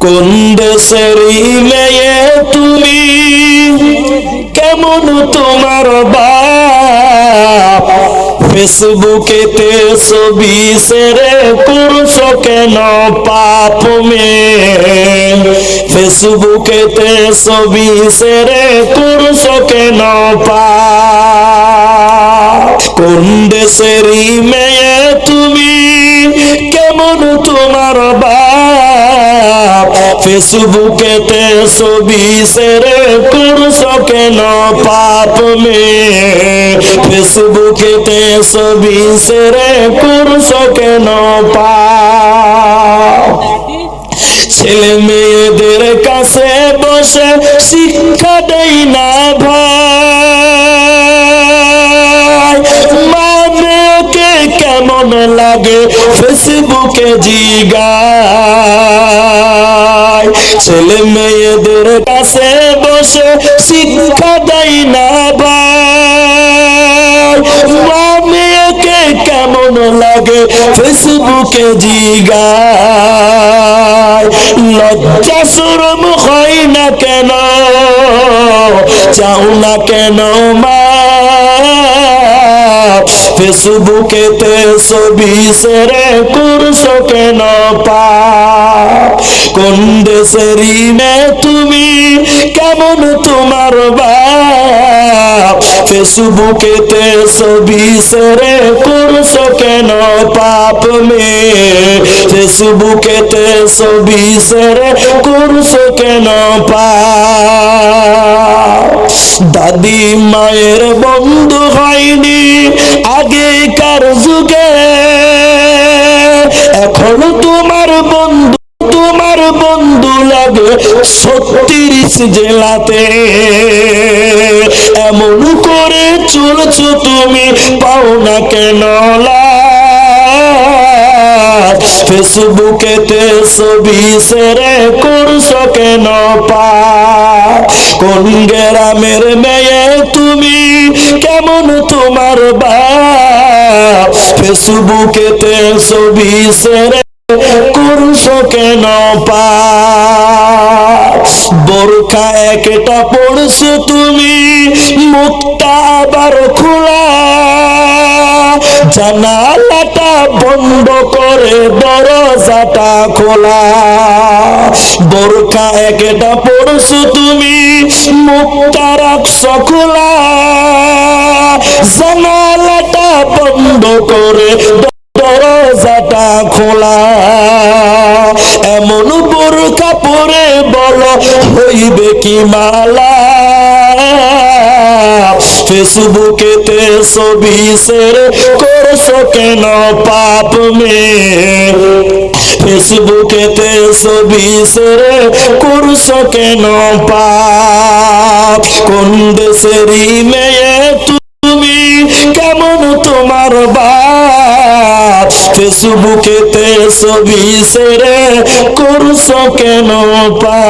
কোন দেশের মেয়ে তুমি? কেমন তোমার বাপ? ফেসবুকেতে ছবি সেরে করছ কেন পাপ মে ফেসবুকেতে ছবি সেরে করছ কেন পাপ। কোন মেয়ে তুমি? কেমন তোমার বাপ? ফেসবুকেতে ছবি সেরে করছ কেন পাপ মে ফেসবুকেতে ছবি সেরে করছ কেন পাপ। ছেলে মেয়েদের কাছে বসে শিক্ষা দেই না ভাই। মানে কে কেমন লাগে ফেসবুকে জিগায়? ছেলে মেয়েদের কাছে বসে শিক্ষা দেই না ভাই। মামিয়াকে কেমন লাগে ফেসবুকে জিগায়। লজ্জা শরম হয় না কেন? চাও না কেন মা? ফেসবুকেতে ছবি সেরে করছ কেন পা? কোন দেশেরই তুমি কেমন তোমার বাপ? ফেসবুকেতে ছবি সেরে করছ কেন পাপ মে ফেসবুকেতে ছবি সেরে করছ কেন পাপ? দাদি মায়ের বন্ধু হয়নি আগেকার বন্ধু লাগে ছত্রিশ জেলাতে এমন করে চলছো তুমি পাও না কেন ফেসবুকেতে ছবি সেরে করছ কেন কোন গ্রামের মেয়ে তুমি, কেমন তোমার বাপ? ফেসবুকেতে ছবি সেরে করছ কেন বোরখা একটা পড়ছো তুমি মুখটা আবার খোলা। জানালাটা বন্ধ করে দরজাটা খোলা। বোরখা একটা পড়ছো তুমি মুখটা রাখছো খোলা। জানালাটা বন্ধ করে দরজাটা খোলা। পরে বলো, হইবে কি মালা? ফেসবুকেতে ছবি সেরে করছ কেন পাপ মে ফেসবুকেতে ছবি সেরে করছ কেন পাপ? কোন দেশেরই মেয়ে তুমি? কেমন তোমার বাপ? ফেসবুকেতে ছবি সেরে করছ কেন পা